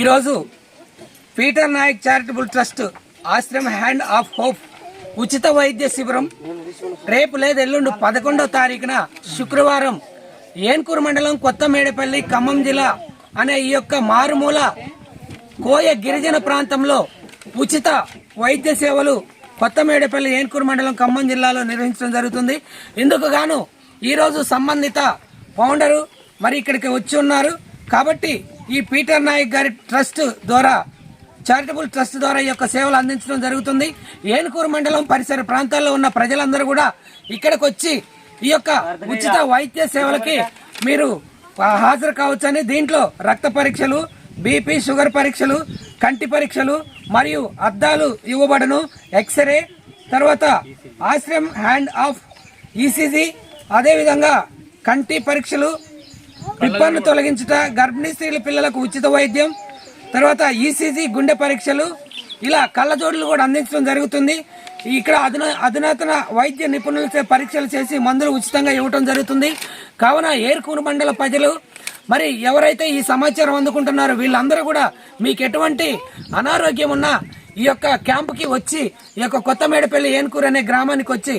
ఈరోజు Peter Nayak charitable trust Ashram hand of hope ఉచిత వైద్య శిబిరం రేపు లేదు ఎల్లుండి పదకొండో తారీఖున శుక్రవారం ఏన్కూరు మండలం కొత్త మేడపల్లి ఖమ్మం జిల్లా అనే ఈ యొక్క మారుమూల కోయ గిరిజన ప్రాంతంలో ఉచిత వైద్య సేవలు కొత్త మేడపల్లి ఏన్కూరు మండలం ఖమ్మం జిల్లాలో నిర్వహించడం జరుగుతుంది. ఇందుకు గాను ఈరోజు సంబంధిత ఫౌండరు మరి ఇక్కడికి వచ్చి ఉన్నారు. కాబట్టి ఈ పీటర్ నాయక్ గారి ట్రస్ట్ ద్వారా చారిటబుల్ ట్రస్ట్ ద్వారా ఈ యొక్క సేవలు అందించడం జరుగుతుంది. ఏనుకూరు మండలం పరిసర ప్రాంతాల్లో ఉన్న ప్రజలందరూ కూడా ఇక్కడికి వచ్చి ఈ యొక్క ఉచిత వైద్య సేవలకి మీరు హాజరు కావచ్చని దీంట్లో రక్త పరీక్షలు బీపీ షుగర్ పరీక్షలు కంటి పరీక్షలు మరియు అద్దాలు ఇవ్వబడను. ఎక్స్రే తర్వాత ఆశ్రమ్ హ్యాండ్ ఆఫ్ ఈసీజీ అదేవిధంగా కంటి పరీక్షలు పిప్పర్ను తొలగించుట గర్భిణీ స్త్రీల పిల్లలకు ఉచిత వైద్యం తర్వాత ఈసీజీ గుండె పరీక్షలు ఇలా కళ్ళజోడులు కూడా అందించడం జరుగుతుంది. ఇక్కడ అధున అధునాతన వైద్య నిపుణులచే పరీక్షలు చేసి మందులు ఉచితంగా ఇవ్వటం జరుగుతుంది. కావున ఏర్కూరు మండల ప్రజలు మరి ఎవరైతే ఈ సమాచారం అందుకుంటున్నారో వీళ్ళందరూ కూడా మీకు ఎటువంటి అనారోగ్యం ఉన్నా ఈ యొక్క క్యాంపుకి వచ్చి ఈ యొక్క కొత్త మేడపల్లి ఏన్కూరు అనే గ్రామానికి వచ్చి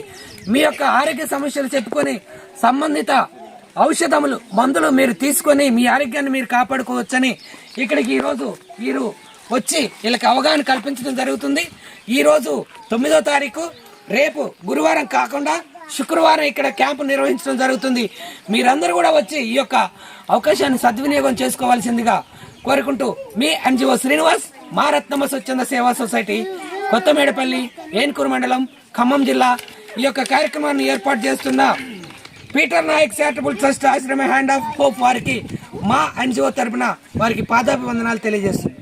మీ యొక్క ఆరోగ్య సమస్యలు చెప్పుకొని సంబంధిత ఔషధములు మందులు మీరు తీసుకొని మీ ఆరోగ్యాన్ని మీరు కాపాడుకోవచ్చని ఇక్కడికి ఈరోజు వీరు వచ్చి వీళ్ళకి అవగాహన కల్పించడం జరుగుతుంది. ఈరోజు తొమ్మిదో తారీఖు రేపు గురువారం కాకుండా శుక్రవారం ఇక్కడ క్యాంపు నిర్వహించడం జరుగుతుంది. మీరందరూ కూడా వచ్చి ఈ యొక్క అవకాశాన్ని సద్వినియోగం చేసుకోవాల్సిందిగా కోరుకుంటూ మీ ఎన్జిఓ శ్రీనివాస్ మా రత్నమ్మ స్వచ్ఛంద సేవా సొసైటీ కొత్తమేడపల్లి ఏన్కూరు మండలం ఖమ్మం జిల్లా ఈ యొక్క కార్యక్రమాన్ని ఏర్పాటు చేస్తున్న Peter Nayak charitable trust Ashram hand of hope వారికి మా ఎన్జిఓ తరపున వారికి పాదాభివందనాలు తెలియజేస్తుంది